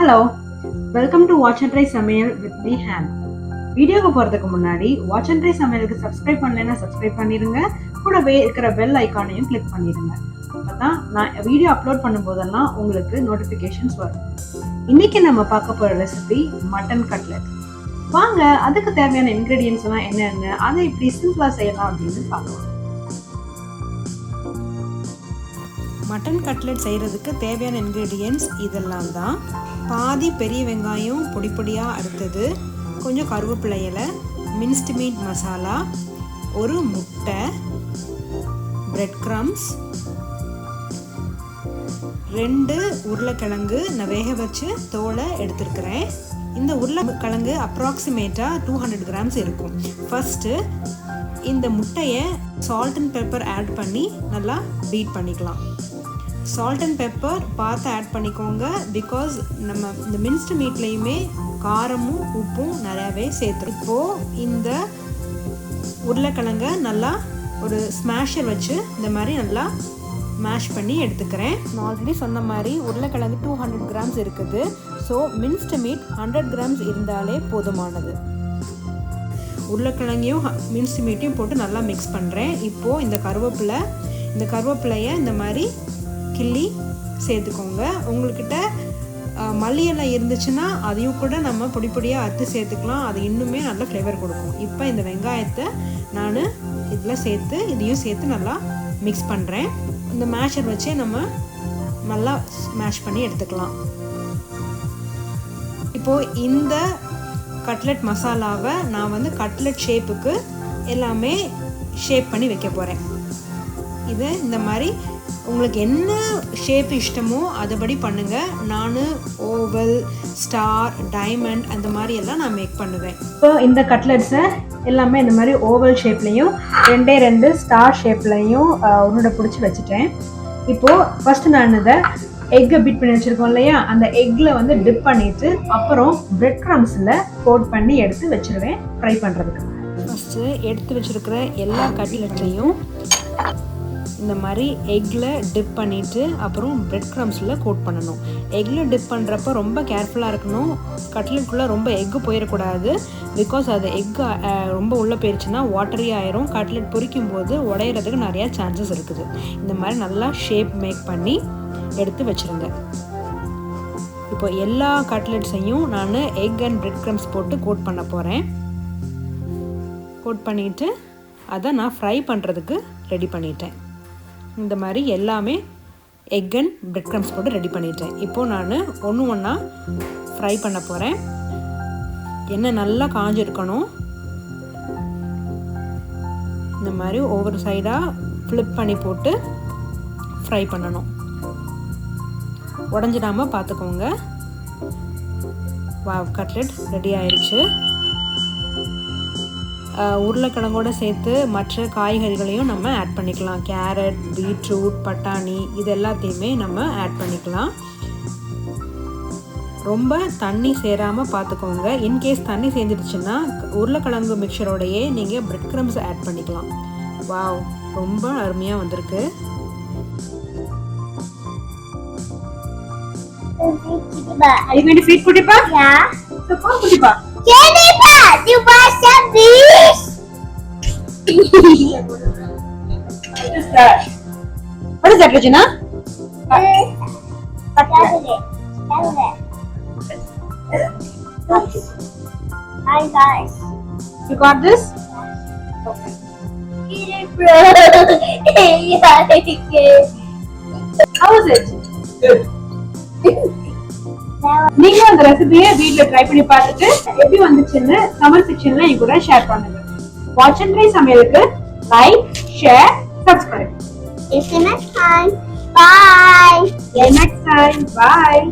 Hello welcome to Watch and Try Samayal with the Hem வீடியோக்கு போகிறதுக்கு முன்னாடி watch and try சமையலுக்கு subscribe பண்ணலைன்னா சப்ஸ்கிரைப் பண்ணிடுங்க கூடவே இருக்கிற பெல் ஐக்கானையும் கிளிக் பண்ணிடுங்க அப்பதான் நான் வீடியோ அப்லோட் பண்ணும்போதெல்லாம் உங்களுக்கு நோட்டிஃபிகேஷன்ஸ் வரும். இன்னைக்கு நம்ம பார்க்க போகிற ரெசிபி மட்டன் கட்லெட் வாங்க அதுக்கு தேவையான இன்க்ரீடியன்ஸ் எல்லாம் என்னென்ன அதை இப்படி சிம்பிளாக செய்யலாம் அப்படின்னு பார்க்கலாம். மட்டன் கட்லெட் செய்கிறதுக்கு தேவையான இன்க்ரீடியன்ஸ் இதெல்லாம் தான் பாதி பெரிய வெங்காயம் பொடி பொடியாக அறுத்தது. கொஞ்சம் கருவேப்பிலை இலை மின்ஸ்ட் மீட் மசாலா ஒரு முட்டை பிரெட் க்ரம்ஸ் ரெண்டு உருளைக்கிழங்கு நான் வேக வச்சு தோலை எடுத்துருக்கிறேன். இந்த உருளைக்கிழங்கு அப்ராக்சிமேட்டாக டூ ஹண்ட்ரட் கிராம்ஸ் இருக்கும். ஃபஸ்ட்டு இந்த முட்டையை சால்ட் அண்ட் பெப்பர் ஆட் பண்ணி நல்லா பீட் பண்ணிக்கலாம். சால்ட் அண்ட் பெப்பர் பார்த்து ஆட் பண்ணிக்கோங்க. பிகாஸ் நம்ம இந்த மின்ஸ்டு மீட்லேயுமே காரமும் உப்பும் நிறையாவே சேர்த்துரும். இப்போது இந்த உருளைக்கிழங்கை நல்லா ஒரு ஸ்மாஷர் வச்சு இந்த மாதிரி நல்லா மேஷ் பண்ணி எடுத்துக்கிறேன். நான் ஆல்ரெடி சொன்ன மாதிரி உருளைக்கிழங்கு டூ ஹண்ட்ரட் கிராம்ஸ் இருக்குது. So minced meat hundred grams இருந்தாலே போதுமானது. உருளைக்கிழங்கையும் மின்ஸ்டு மீட்டையும் போட்டு நல்லா மிக்ஸ் பண்ணுறேன் இப்போது இந்த கருவேப்பிலை இந்த கருவேப்பிலையை இந்த மாதிரி கிள்ளி சேர்த்துக்கோங்க. உங்கள்கிட்ட மல்லியெல்லாம் இருந்துச்சுன்னா அதையும் கூட நம்ம பொடி பொடியாக அறுத்து சேர்த்துக்கலாம். அது இன்னுமே நல்ல ஃப்ளேவர் கொடுக்கும். இப்போ இந்த வெங்காயத்தை நான் இதில் சேர்த்து இதையும் சேர்த்து நல்லா மிக்ஸ் பண்ணுறேன் இந்த மேஷர் வச்சே நம்ம நல்லா மேஷ் பண்ணி எடுத்துக்கலாம். இப்போது இந்த கட்லெட் மசாலாவை நான் வந்து கட்லெட் ஷேப்புக்கு எல்லாமே ஷேப் பண்ணி வைக்க போகிறேன் இது இந்த மாதிரி உங்களுக்கு என்ன ஷேப் இஷ்டமோ அதுபடி பண்ணுங்கள் நான் ஓவல் ஸ்டார் டைமண்ட் அந்த மாதிரி எல்லாம் நான் மேக் பண்ணுவேன். இப்போ இந்த கட்லெட்ஸை எல்லாமே இந்த மாதிரி ஓவல் ஷேப்லேயும் ரெண்டே ரெண்டு ஸ்டார் ஷேப்லையும் உன்னோட பிடிச்சி வச்சுட்டேன். இப்போது ஃபஸ்ட்டு நான் இதை எக்கை பீட் பண்ணி வச்சுருக்கோம் இல்லையா? அந்த எக்கில் வந்து டிப் பண்ணிவிட்டு அப்புறம் பிரெட் க்ரம்ஸில் கோட் பண்ணி எடுத்து வச்சுருவேன் ஃப்ரை பண்ணுறதுக்கு ஃபஸ்ட்டு எடுத்து வச்சுருக்கிற எல்லா கட்லெட்லையும் இந்த மாதிரி எக்கில் டிப் பண்ணிவிட்டு அப்புறம் பிரெட் க்ரம்ஸில் கோட் பண்ணணும். எக்கில் டிப் பண்ணுறப்ப ரொம்ப கேர்ஃபுல்லாக இருக்கணும். கட்லெட்குள்ளே ரொம்ப எக்கு போயிடக்கூடாது பிகாஸ் அது எக்கு ரொம்ப உள்ளே போயிடுச்சுன்னா வாட்டரி ஆயிரும். கட்லெட் பொரிக்கும் போது உடையிறதுக்கு நிறையா சான்சஸ் இருக்குது. இந்த மாதிரி நல்லா ஷேப் மேக் பண்ணி எடுத்து வச்சுருங்க. இப்போ எல்லா கட்லெட்ஸையும் நான் எக் அண்ட் பிரெட் க்ரம்ஸ் போட்டு கோட் பண்ண போகிறேன் கோட் பண்ணிவிட்டு அதை நான் ஃப்ரை பண்ணுறதுக்கு ரெடி பண்ணிட்டேன். இந்த மாதிரி எல்லாமே எக் அண்ட் பிரெட் க்ரம்ஸ் போட்டு ரெடி பண்ணிட்டேன். இப்போது நான் ஒன்று ஒன்றா ஃப்ரை பண்ண போகிறேன் எண்ணெய் நல்லா காஞ்சிருக்கணும். இந்த மாதிரி ஒவ்வொரு சைடாக ஃப்ளிப் பண்ணி போட்டு ஃப்ரை பண்ணணும். உடஞ்சிடாமல் பார்த்துக்கோங்க வா கட்லெட் ரெடி ஆயிடுச்சு உருளைக்கிழங்கோடு சேர்த்து மற்ற காய்கறிகளையும் நம்ம ஆட் பண்ணிக்கலாம். கேரட் பீட்ரூட் பட்டாணி இது எல்லாத்தையுமே நம்ம ஆட் பண்ணிக்கலாம். ரொம்ப தண்ணி சேராமல் பார்த்துக்கோங்க இன்கேஸ் தண்ணி சேர்ந்துடுச்சுன்னா உருளைக்கிழங்கு மிக்சரோடையே நீங்கள் பிரெட் க்ரம்ஸ் ஆட் பண்ணிக்கலாம். வாவ் ரொம்ப அருமையாக வந்திருக்கு. Are you going to feed Putipa? Yeah. So come Putipa. What is that? What is that, Regina? Hi guys. You got this? Jennifer. yeah, How is it? நீங்க அந்த ரெசிபியை வீட்ல try பண்ணி பார்த்துட்டு எப்படி வந்துச்சுன்னு கமெண்ட் செக்ஷன்ல என் கூட ஷேர் பண்ணுங்க வாட்ச் அண்ட் ட்ரை சமையலுக்கு like share subscribe See you next time. Bye. Next time bye